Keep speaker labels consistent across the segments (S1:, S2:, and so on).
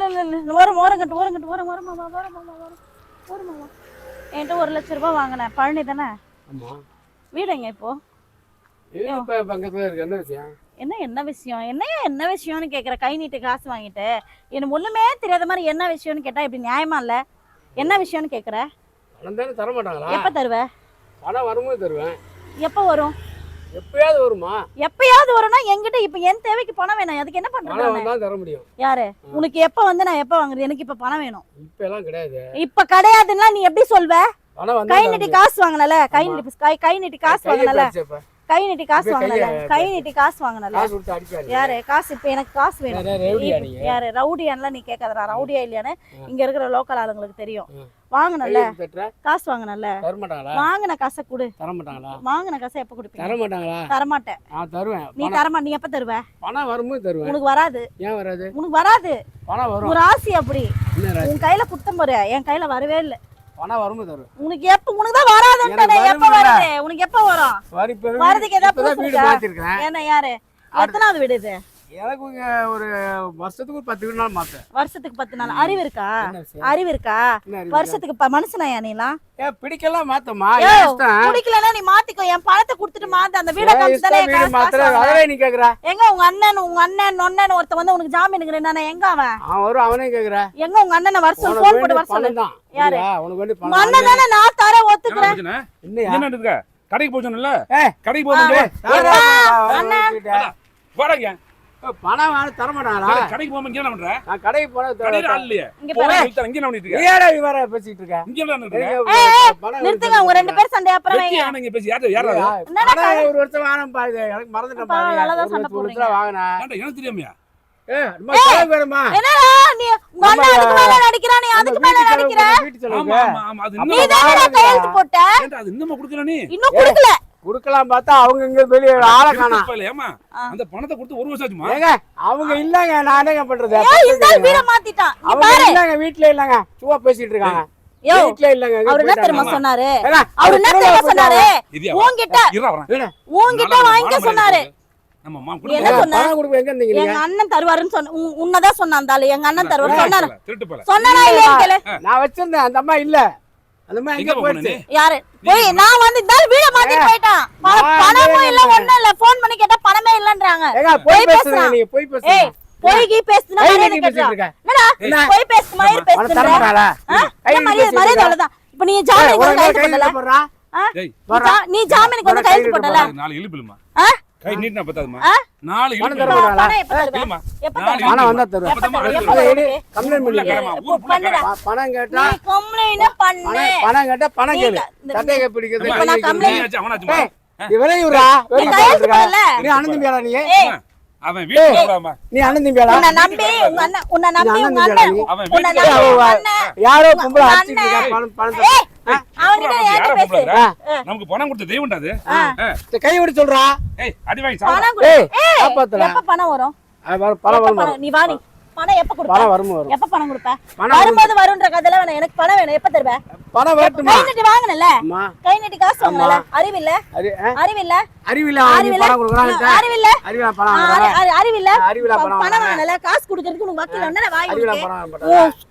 S1: இல்ல இல்ல இல்ல. ஓரம் ஓரம் கட்டு ஓரம் கட்டு ஓரம் ஓரமா வா ஓரமா வா ஓரம் ஓரமா வா என்கிட்ட ஒரு லட்ச ரூபாய் வாங்கினேன் பழனி தானே? வீடு எங்க இப்போ?
S2: என்ன விஷயம்?
S1: என்ன என்ன விஷயம்? என்ன என்ன விஷயம்னு கேக்குற? கை நீட்டு காசு வாங்கிட்டு. எனக்கு ஒண்ணுமே தெரியாத மாதிரி என்ன விஷயம்னு கேட்டா இப்படி நியாயமா இல்ல? என்ன விஷயம்னு கேக்குற?
S2: பணம் தர மாட்டாங்களா
S1: எப்ப தருவ?
S2: பணம் வரும்போது தருவேன்.
S1: எப்ப வரும்?
S2: எப்பயாவது வருமா?
S1: எப்பயாவது வரும்னா என்கிட்ட இப்ப என் தேவைக்கு பணம் வேணும். அதுக்கு என்ன பண்றது?
S2: தர முடியும்.
S1: யாரு? உனக்கு எப்ப வந்து நான் எப்ப வாங்குறது? எனக்கு இப்ப பணம் வேணும்.
S2: இப்ப எல்லாம் கிடையாது.
S1: இப்ப கிடையாதுன்னா நீ எப்படி சொல்வ? கை நீட்டி. காசு வாங்கினல. கை. நீட்டி கை நீட்டி காசு வாங்கினல. கை நீட்டி காசு வாங்கினல கை நீட்டி காசு வாங்கினல யாரு? காசு இப்ப எனக்கு காசு வேணும்.
S2: யாரு,
S1: ரவுடியான்லாம் நீ கேட்காதடா ரவுடியா இல்லையான்னு இங்க இருக்கிற லோக்கல் ஆளுங்களுக்கு தெரியும். வாங்கினல காசு வாங்கினல
S2: தர
S1: வாங்கின காசை கொடு.
S2: தர
S1: வாங்கின காசை எப்ப
S2: தர
S1: கொடுப்பீங்க?
S2: மாட்டாங்களா
S1: தரமாட்டேன்.
S2: தருவேன்.
S1: நீ தரமா நீ எப்ப தருவ?
S2: பணம் வரும்போது தருவேன்.
S1: உனக்கு வராது.
S2: ஏன் வராது?
S1: உனக்கு வராது.
S2: பணம் வரும்.
S1: ஒரு ஆசை அப்படி? உன் கையில குத்தம் போற என் கையில வரவே இல்ல.
S2: பணம் வரும்போது தருவேன்
S1: உனக்கு எப்ப உனக்கு தான் வராதுன்றானே
S2: எனக்கு
S1: எப்ப. வருது? உனக்கு எப்ப வரும்? வரதுக்கு ஏதாவது
S2: வீடு? மாத்திருக்கேன்
S1: என்ன யாரு? எத்தனாவது வீடு இது.
S2: எனக்கு இங்க ஒரு வருஷத்துக்கு ஒரு பத்து நாள் மாத்தேன்.
S1: வருஷத்துக்கு பத்து நாள். அறிவு இருக்கா? அறிவு இருக்கா? வருஷத்துக்கு மனுஷனாயா நீலாம்
S2: ஏன் பிடிக்கலாம் மாத்தமா.
S1: பிடிக்கலன்னா நீ மாத்திக்கோ. என் பணத்தை கொடுத்துட்டு மாத்து. அந்த வீட
S2: என்
S1: காமிச்சு தானே
S2: இஷ்டம்?
S1: என்
S2: வீடு
S1: காசு
S2: மாத்துற?
S1: காசு வாங்குற.
S2: அதெல்லாம் நீ கேக்குற?
S1: எங்க உங்க அண்ணன் உங்க அண்ணன் நொண்ணன் ஒருத்த வந்து உனக்கு ஜாமீனுக்கு நின்னானே எங்க அவன்?
S2: அவன் வரும் அவனே கேக்குற.
S1: எங்க உங்க அண்ணனை வர சொல்லு?
S2: உனக்கு
S1: போன் போட்டு
S2: வேண்டிய
S1: வர சொல்லு.
S2: பணம் தான்
S1: யாரு?
S2: உனக்கு
S1: அண்ணன் தானே. நான் தர ஒத்துக்கிறேன்.
S3: என்ன கடைக்கு போச்சோம்ல கடைக்கு போகும்போது
S2: யாரா பணம் வேணும் தர மாட்டாங்களா?
S3: கடைக்கு போகும்போது இங்க என்ன பண்ற?
S2: நான் கடைக்கு போனா
S3: கடையில ஆள் இல்லையே.
S1: இங்க பாரு.
S3: என்ன பண்ணிட்டு
S2: நீ
S3: இருக்க?
S2: ஏடா இவர பேசிட்டு இருக்க?
S3: இங்க என்ன பண்ணிட்டு
S1: நிறுத்துங்க உங்க ரெண்டு பேரும் சண்டை அப்புறம் வைங்க
S3: இங்க பேசி யாரு யாரா
S2: பணம் ஒரு வருஷம் வாங்கினேன் பாரு எனக்கு மறந்துட்டேன் பாரு ஒரு
S1: சண்டை
S2: வாங்கினேன்.
S3: ஏன்டா, எனக்கு தெரியாமையா? இன்னும் கொடுக்கல.
S2: குடுக்கலாம் பார்த்தா அவங்க இங்க வெளியே ஆளை காணோம்
S3: ஏமா. அந்த பணத்தை கொடுத்து ஒரு வருஷம் ஆச்சுமா?
S2: ஏங்க அவங்க இல்லங்க நான் என்னங்க பண்றது?
S1: இந்த வீட மாத்திட்டான். நீ
S2: அவங்க
S1: பாரு.
S2: இல்லங்க வீட்ல இல்லங்க. சும்மா பேசிட்டு இருக்காங்க. வீட்ல இல்லங்க
S1: அவர் என்ன. தெரியுமா சொன்னாரு? அவர் என்ன தெரியுமா சொன்னாரு? உன்கிட்ட உன்கிட்ட வாங்கிக்க சொன்னாரு. சொன்ன?
S2: எங்க
S1: அண்ணன் தருவாருன்னு சொன்ன உன்- உன்னதான் சொன்னான் எங்க அண்ணன் தருவாரு சொன்னாரு. இல்லையா கேளு.
S2: நான் வச்சிருந்தேன் அந்த அம்மா இல்ல.
S3: எங்க
S1: யாரு போய் நான் வந்து இந்த வீட மாத்திட்டு போயிட்டான் பணமும் இல்ல. ஒண்ணும் இல்ல போன் பண்ணி கேட்டா பணமே இல்லன்றாங்க
S2: ஏங்க போய் பேசுறீங்க. நீங்க போய்
S1: ஏய்
S2: பேசுறீங்க
S1: போய் கீ பேசுனா. என்னடா
S2: என்ன?
S1: போய் பேசு மரியாதை
S2: பணம் தர
S1: பேசுற
S2: மாட்டாளா?
S1: ஆ?
S2: கை
S1: என்ன
S2: நீட்டி
S1: மரியாதை
S2: பேசிட்டு
S1: மரியாதை
S2: இருக்க.
S1: அவ்வளவுதான் இப்ப நீ ஜாமீனுக்கு வந்து. ஆ?
S3: டேய்
S1: நீ ஜாமீனுக்கு வந்து
S3: நாலு இழுப்புமா
S1: ஆ?
S3: கை நீட்டினா பத்தாதுமா? நாலு
S2: பணம்?
S1: பணம்?
S2: பணம் வந்தா தருவேன். கம்ப்ளைண்ட்
S3: உள்ள
S2: பண்ணிக்க.
S3: கிடமா,
S1: இப்போ
S3: ஊருக்குள்ள
S1: பண்ணுடா.
S3: கிடமா.
S2: ப- பணம் கேட்டா
S1: நீ complaint பண்ணு.
S2: பணம் பணம் கேட்டா பணம் கேளு சட்டையை பிடிக்கிறது
S3: அவனாச்சுமா?
S2: ஏய், நீ. இருக்க. நீ
S3: அவன் வீட்டுக்கு போடாம
S2: நீ அண்ணன் தம்பியாடா
S1: உன்னை நம்பி உன்னை நம்பி
S2: அண்ணன்
S1: உங்க அண்ணன் உன்னை நம்பி
S2: யாரோ பொம்பளை அடிச்சிட்டு
S1: அண்ணன்.
S2: பணம்
S3: நமக்கு பணம் கொடுத்த தெய்வம்டா அது.
S2: கை விட சொல்றா?
S3: ஏய் அடி வாங்கி சாப்பிடு.
S1: பணம் கொடு.
S2: ஏய்
S1: ஏய்,
S2: காப்பாத்தல
S1: எப்ப பணம் வரும்?
S2: பணம் வரும்?
S1: நீ வா நீ. பணம் எப்ப கொடுப்ப?
S2: பணம் வரும்? வரும்.
S1: எப்ப பணம் கொடுப்ப? வரும்போது வரும்ன்ற கதையில வேணாம். எனக்கு பணம் வேணும். எப்ப தருவ?
S2: பணம் வரட்டுமா
S1: கை நீட்டி வாங்கினல
S2: அம்மா.
S1: கை நீட்டி காசு வாங்கல அறிவில்ல? அறிவில்ல?
S2: அறிவில்லா
S1: அறிவில்ல?
S2: பணம்
S1: அறிவில்ல?
S2: பணம்
S1: அறிவில்ல?
S2: அறிவிலா பணம்
S1: பணம்
S2: வாங்குறா?
S1: வாங்கல காசு கொடுக்கறதுக்கு உனக்கு வக்கீல் என்ன வாய்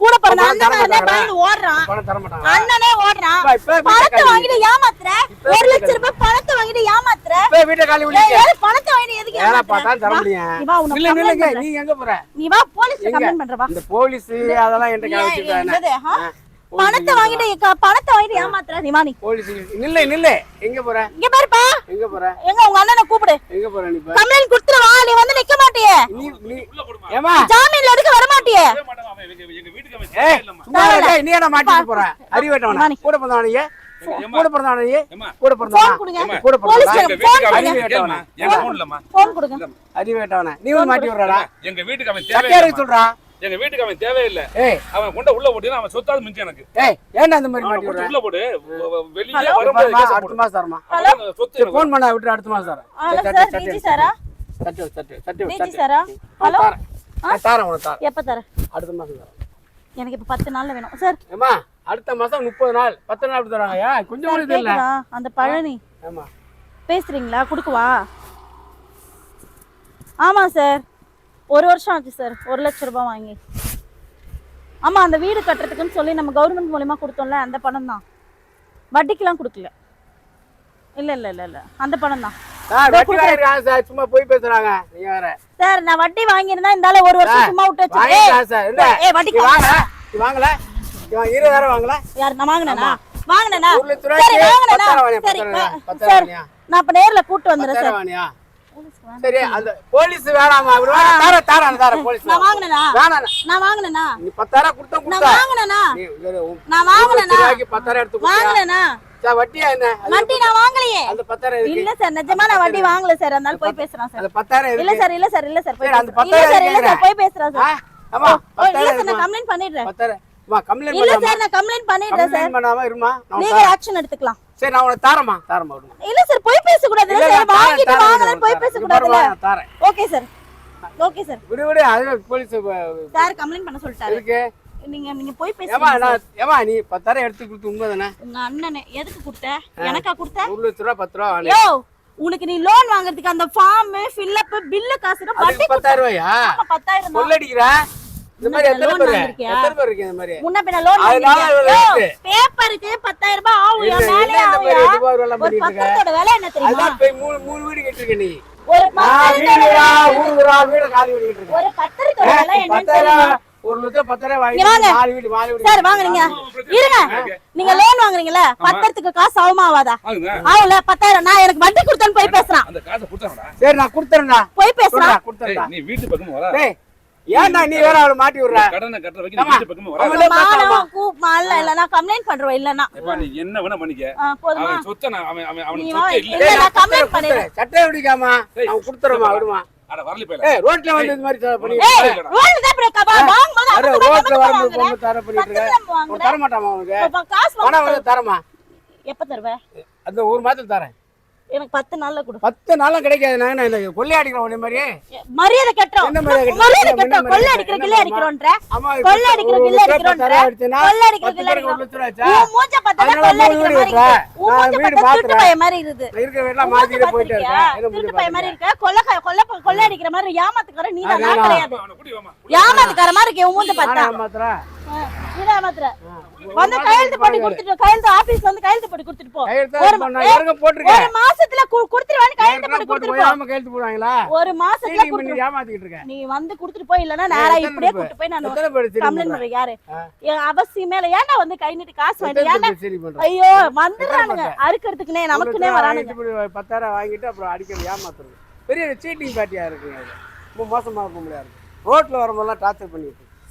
S1: கூட பிறந்த அண்ணன்? பயந்து ஓடுறான்.
S2: பணம் தர மாட்டாங்க
S1: அண்ணனே ஓடுறான். பணத்தை வாங்கிட்டு ஏமாத்துற?
S2: இப்ப
S1: ஒரு
S2: வீட்டை
S1: லட்சம் ரூபாய் பணத்தை வாங்கிட்டு ஏமாத்துற?
S2: இப்ப வீட்டை காலி
S1: ஏய்,
S2: விடுங்க
S1: ஏய், பணத்தை வாங்கிட்டு எதுக்கு?
S2: பார்த்தா தர முடியும்
S1: நீ வா, உனக்கு
S2: இல்ல
S1: complaint
S2: இல்லங்க
S1: பண்றேன்.
S2: நீ எங்க போற?
S1: நீ வா போலீஸ்ல
S2: எங்க?
S1: கம்ப்ளைண்ட் பண்ற வா
S2: இந்த போலீஸ் அதெல்லாம்
S1: என்னது, ஆ?
S2: ஆ,
S1: பணத்தை வாங்கிட்டு பணத்தை வாங்கிட்டு ஏமாத்துற நீ வா நீ
S2: போலீஸ் நில்ல நில்ல. எங்க போற?
S1: இங்க பாருப்பா.
S2: எங்க போற?
S1: எங்க உங்க அண்ணனை கூப்பிடு.
S2: எங்க போற நீ?
S1: கம்ப்ளைண்ட் கொடுத்துட்டு வா நீ வந்து நிக்க மாட்டியே.
S2: நீ ஏமா.
S1: ஜாமீன்ல எடுக்க வர மாட்டியே.
S2: ஏய். சும்மா இருடா, நீ என்ன மாட்டிட்டு போற? அறிவேட்டவன. கூட
S3: ஏம்மா,
S2: கூட பிறந்தவனையே
S3: ஏம்மா,
S2: கூட
S1: போன்
S2: பிறந்தவனா
S1: கொடுங்க.
S3: ஏம்மா,
S2: கூட
S1: கொடுங்க.
S2: அறிவேட்டவன நீ வந்து மாட்டி விடுறா
S3: எங்க வீட்டுக்கு அவன்
S2: இருக்கு சொல்றா.
S3: எங்க வீட்டுக்கு அவன் தேவையில்லை. அவன் கொண்ட உள்ள போட்டு அவன் சொத்தாவது மிஞ்சி எனக்கு.
S2: ஏய் ஏன்டா அந்த மாதிரி மாட்டி
S3: உள்ள போடு. வ- வ- வெளியே? வரும்போது
S2: அடுத்த. மாசம் தரமா
S3: சொத்து
S2: ஃபோன் பண்ண விட்டு அடுத்த மாசம் தரேன்
S1: ஹலோ
S2: சரி,
S1: டிஜி
S2: சரி. சட்டி சட்டி சட்டி
S1: டிஜி. சாரா ஹலோ?
S2: தாரேன். நான் தாரேன் உனக்கு தாரேன்.
S1: எப்ப தர
S2: அடுத்த மாசம் தரேன்.
S1: எனக்கு இப்ப பத்து நாள்ல வேணும். சார்.
S2: ஏமா அடுத்த மாசம் முப்பது நாள். பத்து நாள் அப்படி தராங்க. ஏன் கொஞ்சம் கூட
S1: கேக்குதா? அந்த பழனி.
S2: ஆமா.
S1: பேசுறீங்களா? குடுக்கவா ஆமா சார். ஒரு வருஷம் ஆச்சு சார். ஒரு லட்ச ரூபாய் வாங்கி. ஆமா அந்த வீடு கட்டுறதுக்குன்னு சொல்லி நம்ம கவர்மெண்ட் மூலியமா கொடுத்தோம்ல அந்த பணம் தான். வட்டிக்கெல்லாம் கொடுக்கல. இல்ல இல்ல இல்ல இல்ல. அந்த பணம் தான்.
S2: வட்டி சும்மா போய் பேசுறாங்க.
S1: சார் நான் வட்டி வாங்கியிருந்தா இருந்தால ஒரு வருஷம் சும்மா விட்டு வச்சு ஏய் வட்டிக்கு
S2: நீ வாங்கல? இருபதாயிரம் வாங்கல?
S1: யார் நான் வாங்கினேனா? வாங்கினேனா? சரி வாங்கினேனா? சரி நான் அப்ப நேர்ல கூட்டு வந்துடுறேன் சார்.
S2: சரி அந்த போலீஸ் வேணாமா? அப்படி வேணா தர தர தர போலீஸ்
S1: நான் வாங்கினேனா?
S2: வேணாம்
S1: நான் வாங்கினேனா?
S2: நீ பத்தாயிரம் கொடுத்தா
S1: நான்
S2: கொடுத்தா.
S1: வாங்கினேனா?
S2: நீ
S1: நான் வாங்கினேனா?
S2: ரூபாய்க்கு பத்தாயிரம் எடுத்து கொடுத்தியா?
S1: வாங்கினேனா?
S2: சார் வட்டியா என்ன?
S1: வட்டி நான் வாங்கலையே.
S2: அந்த பத்தாயிரம் இருக்கு
S1: இல்ல சார் நிஜமா நான் வட்டி வாங்கல சார். அதனால போய் பேசுறேன் சார்.
S2: அந்த பத்தாயிரம்
S1: இல்ல
S2: இருக்கு
S1: சார் இல்ல சார் இல்ல சார் போய்
S2: அந்த
S1: பேசுறேன். இல்ல சார் இல்ல சார் போய் பேசுறேன்? சார்.
S2: ஆமா
S1: இல்ல சார் நான்? கம்ப்ளைண்ட் பண்ணிடுறேன்.
S2: பத்தாயிரம். அம்மா கம்ப்ளைண்ட்
S1: இல்ல சார் நான் கம்ப்ளைண்ட் பண்ணிடுறேன் சார்.
S2: கம்ப்ளைண்ட் பண்ணாம இருமா? நான்
S1: நீங்க. ஆக்ஷன் எடுத்துக்கலாம்.
S2: சரி நான் உனக்கு தாரமா தாரமா விடுமா
S1: இல்ல சார் போய் பேச கூடாது சார் வாங்கிட்டு வாங்கல போய். பேச கூடாதுல
S2: தாரேன்.
S1: Okay sir. Okay sir.
S2: விடு விடு அது போலீஸ்
S1: சார் கம்ப்ளைண்ட் பண்ண சொல்லிட்டாரு.
S2: இருக்கு
S1: நீங்க நீங்க போய்
S2: ஏமா
S1: பேசுங்க
S2: நான் ஏமா நீ பத்தாயிரம் எடுத்து கொடுத்து உண்மை தானே?
S1: உங்க அண்ணனே எதுக்கு கொடுத்த? எனக்கா கொடுத்த?
S2: ஒரு லட்ச ரூபா பத்து ரூபா வாங்க
S1: யோ உனக்கு நீ லோன் வாங்குறதுக்கு அந்த ஃபார்ம் ஃபில்லப் பில்லு காசு வட்டி
S2: அதுக்கு பத்தாயிரம் ரூபாயா?
S1: ஆமா பத்தாயிரம் தான்.
S2: கொள்ளடிக்கிற
S1: பேப்பருக்கு பத்தாயிரம் ரூபாய் ஆகுயா? மேலே ஆகுயா? ஒரு. பத்திரத்தோட விலை என்ன தெரியுமா?
S2: மூணு மூணு வீடு கட்டிருக்க நீ.
S1: ஒரு விலை- என்னன்னு தெரியுமா?
S2: ஒரு லட்சம் பத்தாயிரம்
S1: சார் வாங்க நீங்க. இருங்க. நீங்க லோன் வாங்குறீங்கல்ல பத்திரத்துக்கு காசு ஆகுமா ஆகாதா? ஆகும்ல பத்தாயிரம். நான் எனக்கு வட்டி கொடுத்தேன்னு போய் பேசுறான்.
S3: அந்த காசை கொடுத்தாங்கடா
S2: சரி நான் கொடுத்துறேன்டா.
S1: போய் பேசுறான்.
S3: நீ வீட்டு பக்கமா வர
S2: டேய் ஏன்டா நீ வேற அவளை மாட்டி விடுற?
S3: கடனை கட்டுற வரைக்கும். வீட்டு பக்கமா வர
S2: அவங்களே பார்த்தாமா?
S1: மானவன் கூ இல்ல இல்ல நான் கம்ப்ளைண்ட் பண்றேன் இல்லன்னா
S3: எப்பா நீ என்ன வேணா பண்ணிக்க.
S1: போதுமா?
S3: அவன் சொத்தை நான் அவன் அவன் சொத்தை
S1: இல்ல.
S3: இல்ல
S1: நான் கம்ப்ளைண்ட் பண்ணிடுறேன்.
S2: சட்டை பிடிக்காமா அவன் கொடுத்துறமா விடுமா?
S3: அட வரல போயில.
S2: ஏய் ரோட்ல வந்து இந்த மாதிரி பண்ணி
S1: ஏய் ரோல் தான் பிரேக் அப்பா வாங்கும்போது
S2: அரே
S1: அப்படி
S2: ரோட்ல வரும்போது. பொண்ணு தர பண்ணிட்டு இருக்க. தர மாட்டாமா உனக்கு
S1: அப்ப காசு
S2: பணம்
S1: வாங்க
S2: வந்து தரமா?
S1: எப்ப தருவ?
S2: அந்த ஒரு மாதத்துல தரேன்.
S1: எனக்கு பத்து நாள்ல கொடு.
S2: பத்து நாளும் கிடைக்காது. நான் என்ன கொள்ளை அடிக்கிறேன் உன்னை மாதிரி
S1: மரியாதை கட்டுறோம்.
S2: என்ன மரியாதை கட்டுறோம்?
S1: கொள்ளை அடிக்கிற கிள்ளை
S2: ஆமா
S1: கொள்ளை அடிக்கிற கிள்ளை அடிக்கிறோன்ற? கொள்ளை அடிக்கிற கிள்ளை
S2: ஆச்சா?
S1: உன் மூஞ்ச பார்த்தா கொள்ளை அடிக்கிற மாதிரி. இருக்கு உன்
S2: நான்
S1: மூஞ்ச பார்த்தா
S2: மாத்துறேன்.
S1: பையன் மாதிரி இருக்குது.
S2: நான் இருக்கிற
S1: மூஞ்ச
S2: மாத்திட்டு போயிட்டு
S1: திருட்டு
S2: முடிஞ்சு
S1: பையன் மாதிரி இருக்க? கொள்ளை கொள்ளை கொள்ளை அடிக்கிற மாதிரி ஏமாத்துக்கார நீ தான். நான். கிடையாது ஏமாத்துக்கார மாதிரி இருக்கு உன் மூஞ்ச பார்த்தா? ஏமாத்துற வந்து கையெழுத்து போட்டு கொடுத்துட்டு கையெழுத்து ஆபீஸ்ல வந்து கையெழுத்து போட்டு கொடுத்துட்டு போ. ஒரு மாசத்துல கொடுத்துருவான்னு கையெழுத்து போட்டு கொடுத்துட்டு
S2: போடுவாங்களா?
S1: ஒரு மாசத்துல
S2: இருக்கேன்
S1: நீ வந்து குடுத்துட்டு போய் இல்லன்னா நேரா இப்படியே? கூட்டு போய் நான் கம்ப்ளைண்ட்
S2: பண்றேன்?
S1: யாரு? அவசியமே இல்ல ஏன்டா வந்து கை நீட்டி காசு வாங்கிட்டு? ஐயோ வந்துடுறானுங்க. அறுக்கிறதுக்குனே நமக்குனே வரானுங்க.
S2: பத்தாயிரம் வாங்கிட்டு அப்புறம் அடிக்கிறது ஏமாத்துறது? பெரிய சீட்டிங் பார்ட்டியா இருக்குங்க இது ரொம்ப மோசமா இருக்க முடியாது ரோட்ல வரும்போதெல்லாம் டார்ச்சர் பண்ணிட்டு இருக்கு.